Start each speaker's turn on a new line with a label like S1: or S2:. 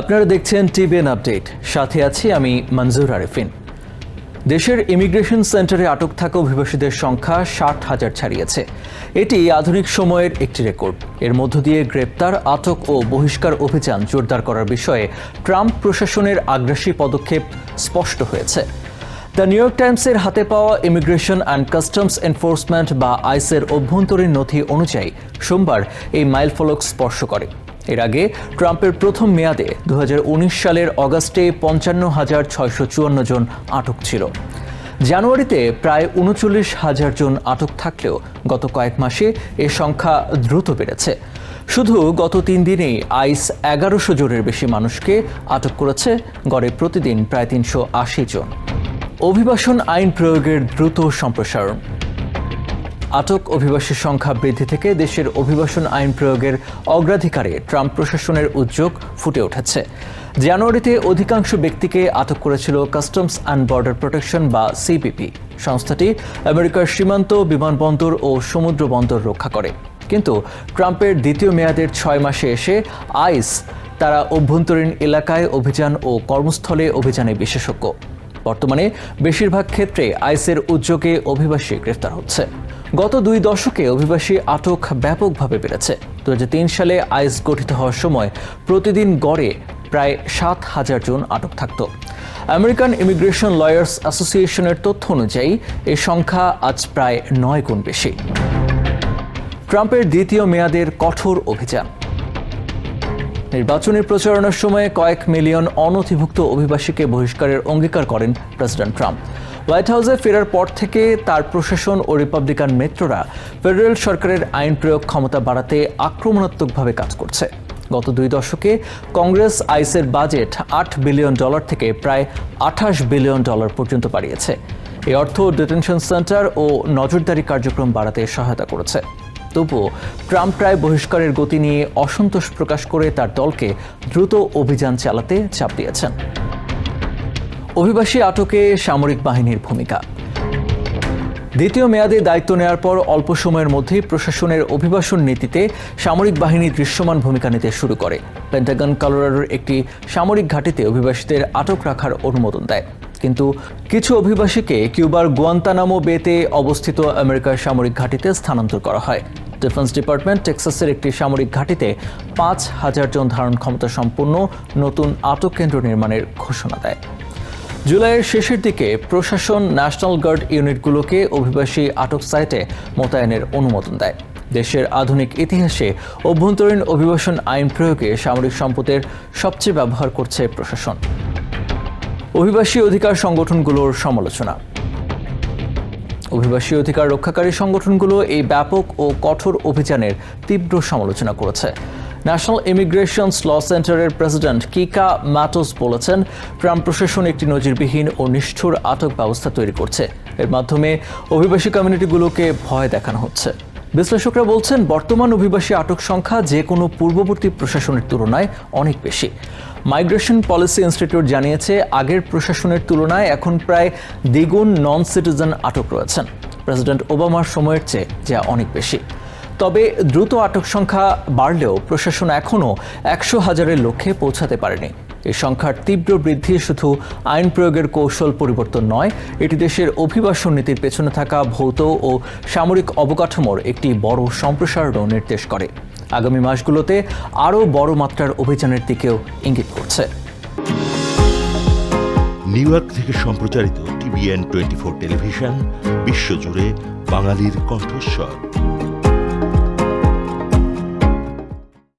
S1: আপনারা দেখছেন TBN update সাথে আছি আমি মঞ্জুর আরেফিন। দেশের ইমিগ্রেশন সেন্টারে আটক থাকা অভিবাসীদের সংখ্যা ষাট হাজার ছাড়িয়েছে। এটি আধুনিক সময়ের একটি রেকর্ড। এর মধ্য দিয়ে গ্রেপ্তার, আটক ও বহিষ্কার অভিযান জোরদার করার বিষয়ে ট্রাম্প প্রশাসনের আগ্রাসী পদক্ষেপ স্পষ্ট হয়েছে। দ্য নিউ ইয়র্ক টাইমসের হাতে পাওয়া ইমিগ্রেশন অ্যান্ড কাস্টমস এনফোর্সমেন্ট বা আইসের অভ্যন্তরীণ নথি অনুযায়ী সোমবার এই মাইলফলক স্পর্শ করে। এর আগে ট্রাম্পের প্রথম মেয়াদে দু হাজার উনিশ সালের অগাস্টে পঞ্চান্ন হাজার ছয়শো চুয়ান্ন জন আটক ছিল। জানুয়ারিতে প্রায় উনচল্লিশ হাজার জন আটক থাকলেও গত কয়েক মাসে এ সংখ্যা দ্রুত বেড়েছে। শুধু গত তিন দিনেই আইস এগারোশো জনের বেশি মানুষকে আটক করেছে, গড়ে প্রতিদিন প্রায় তিনশো আশি জন। অভিবাসন আইন প্রয়োগের দ্রুত সম্প্রসারণ। আটক অভিবাসীর সংখ্যা বৃদ্ধি থেকে দেশের অভিবাসন আইন প্রয়োগের অগ্রাধিকারে ট্রাম্প প্রশাসনের উদ্যোগ ফুটে উঠেছে। জানুয়ারিতে অধিকাংশ ব্যক্তিকে আটক করেছিল কাস্টমস অ্যান্ড বর্ডার প্রোটেকশন বা সিপিপি। সংস্থাটি আমেরিকার সীমান্ত বিমানবন্দর ও সমুদ্র বন্দর রক্ষা করে। কিন্তু ট্রাম্পের দ্বিতীয় মেয়াদের ছয় মাসে এসে আইস তারা অভ্যন্তরীণ এলাকায় অভিযান ও কর্মস্থলে অভিযানে বিশেষজ্ঞ। বর্তমানে বেশিরভাগ ক্ষেত্রে আইসের উদ্যোগে অভিবাসী গ্রেফতার হচ্ছে। গত দুই দশকে অভিবাসী আটক ব্যাপকভাবে বেড়েছে। দু হাজার তিন সালে আইস গঠিত হওয়ার সময় প্রতিদিন গড়ে প্রায় সাত হাজার জন আটক থাকত। আমেরিকান ইমিগ্রেশন লয়ার্স অ্যাসোসিয়েশনের তথ্য অনুযায়ী এই সংখ্যা আজ প্রায় নয় গুণ বেশি। ট্রাম্পের দ্বিতীয় মেয়াদের কঠোর অভিযান। নির্বাচনী প্রচারণার সময় কয়েক মিলিয়ন অনথিভুক্ত অভিবাসীকে বহিষ্কারের অঙ্গীকার করেন প্রেসিডেন্ট ট্রাম্প। হোয়াইট হাউসে ফেরার পর থেকে তার প্রশাসন ও রিপাবলিকান মেট্রোরা ফেডারেল সরকারের আইন প্রয়োগ ক্ষমতা বাড়াতে আক্রমণাত্মকভাবে কাজ করছে। গত দুই দশকে কংগ্রেস আইসের বাজেট আট বিলিয়ন ডলার থেকে প্রায় আঠাশ বিলিয়ন ডলার পর্যন্ত বাড়িয়েছে। এই অর্থ ডিটেনশন সেন্টার ও নজরদারি কার্যক্রম বাড়াতে সহায়তা করেছে। তবুও ট্রাম্প প্রায় বহিষ্কারের গতি নিয়ে অসন্তোষ প্রকাশ করে তার দলকে দ্রুত অভিযান চালাতে চাপ দিয়েছেন। অভিবাসী আটকে সামরিক বাহিনীর ভূমিকা। দ্বিতীয় মেয়াদে দায়িত্ব নেওয়ার পর অল্প সময়ের মধ্যেই প্রশাসনের অভিবাসন নীতিতে সামরিক বাহিনী দৃশ্যমান ভূমিকা নিতে শুরু করে। পেন্টাগন, কলোরাডোর একটি সামরিক ঘাঁটিতে অভিবাসীদের আটক রাখার অনুমোদন দেয়। কিন্তু কিছু অভিবাসীকে কিউবার গুয়ান্তানামো বেতে অবস্থিত আমেরিকার সামরিক ঘাঁটিতে স্থানান্তর করা হয়। ডিফেন্স ডিপার্টমেন্ট টেক্সাসের একটি সামরিক ঘাঁটিতে পাঁচ হাজার জন ধারণ ক্ষমতা সম্পন্ন নতুন আটক কেন্দ্র নির্মাণের ঘোষণা দেয়। জুলাইয়ের শেষের দিকে প্রশাসন ন্যাশনাল গার্ড ইউনিটগুলোকে অভিবাসী আটক সাইটে মোতায়েনের অনুমোদন দেয়। দেশের আধুনিক ইতিহাসে অভ্যন্তরীণ অভিবাসন আইন প্রয়োগে সামরিক সম্পদের সবচেয়ে ব্যবহার করছে প্রশাসন। অভিবাসী অধিকার সংগঠনগুলোর সমালোচনা। অভিবাসী অধিকার রক্ষাকারী সংগঠনগুলো এই ব্যাপক ও কঠোর অভিযানের তীব্র সমালোচনা করেছে। ন্যাশনাল ইমিগ্রেশনস ল সেন্টারের প্রেসিডেন্ট কিকা ম্যাটোস বলেছেন ট্রাম্প প্রশাসন একটি নজিরবিহীন ও নিষ্ঠুর আটক ব্যবস্থা তৈরি করছে। এর মাধ্যমে অভিবাসী কমিউনিটিগুলোকে ভয় দেখানো হচ্ছে। বিশ্লেষকরা বলছেন, বর্তমান অভিবাসী আটক সংখ্যা যে কোনো পূর্ববর্তী প্রশাসনের তুলনায় অনেক বেশি। মাইগ্রেশন পলিসি ইনস্টিটিউট জানিয়েছে, আগের প্রশাসনের তুলনায় এখন প্রায় দ্বিগুণ নন সিটিজেন আটক রয়েছেন। প্রেসিডেন্ট ওবামার সময়ের চেয়ে, যা অনেক বেশি। তবে দ্রুত আটক সংখ্যা বাড়লেও প্রশাসন এখনও একশো হাজারের লক্ষ্যে পৌঁছাতে পারেনি। এই সংখ্যার তীব্র বৃদ্ধি শুধু আইন প্রয়োগের কৌশল পরিবর্তন নয়, এটি দেশের অভিবাসন নীতির পেছনে থাকা ভৌত ও সামরিক অবকাঠামোর একটি বড় সম্প্রসারণও নির্দেশ করে। আগামী মাসগুলোতে আরও বড় মাত্রার অভিযানের দিকেও ইঙ্গিত করছে।
S2: নিউ ইয়র্ক থেকে সম্প্রচারিত টিভিএন টোয়েন্টি ফোর টেলিভিশন, বিশ্বজুড়ে বাঙালির কণ্ঠস্বর।